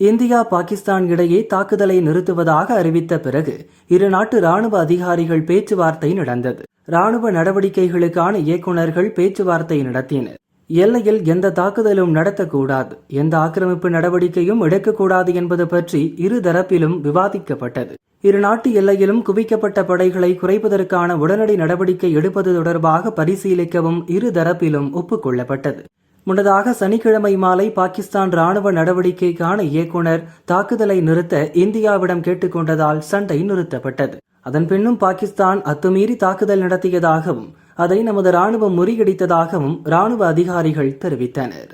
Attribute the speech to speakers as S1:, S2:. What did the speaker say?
S1: India Pakistan இடையே தாக்குதலை நிறுத்துவதாக அறிவித்த பிறகு இரு நாட்டு ராணுவ அதிகாரிகள் பேச்சுவார்த்தை நடந்தது. ராணுவ நடவடிக்கைகளுக்கான இயக்குநர்கள் பேச்சுவார்த்தை நடத்தினர். எல்லையில் எந்த தாக்குதலும் நடத்தக்கூடாது. எந்த ஆக்கிரமிப்பு நடவடிக்கையும் எடுக்கக்கூடாது என்பது பற்றி இரு தரப்பிலும் விவாதிக்கப்பட்டது. இரு நாட்டு எல்லையிலும் குவிக்கப்பட்ட படைகளை குறைப்பதற்கான உடனடி நடவடிக்கை எடுப்பது தொடர்பாக பரிசீலிக்கவும் இரு தரப்பிலும் ஒப்புக்கொள்ளப்பட்டது முன்னதாக சனிக்கிழமை மாலை பாகிஸ்தான் ராணுவ நடவடிக்கைக்கான இயக்குனர் தாக்குதலை நிறுத்த இந்தியாவிடம் கேட்டுக்கொண்டதால் சண்டை நிறுத்தப்பட்டது. அதன் பின்னும் பாகிஸ்தான் அத்துமீறி தாக்குதல் நடத்தியதாகவும் அதை நமது ராணுவம் முறியடித்ததாகவும் ராணுவ அதிகாரிகள் தெரிவித்தனர்.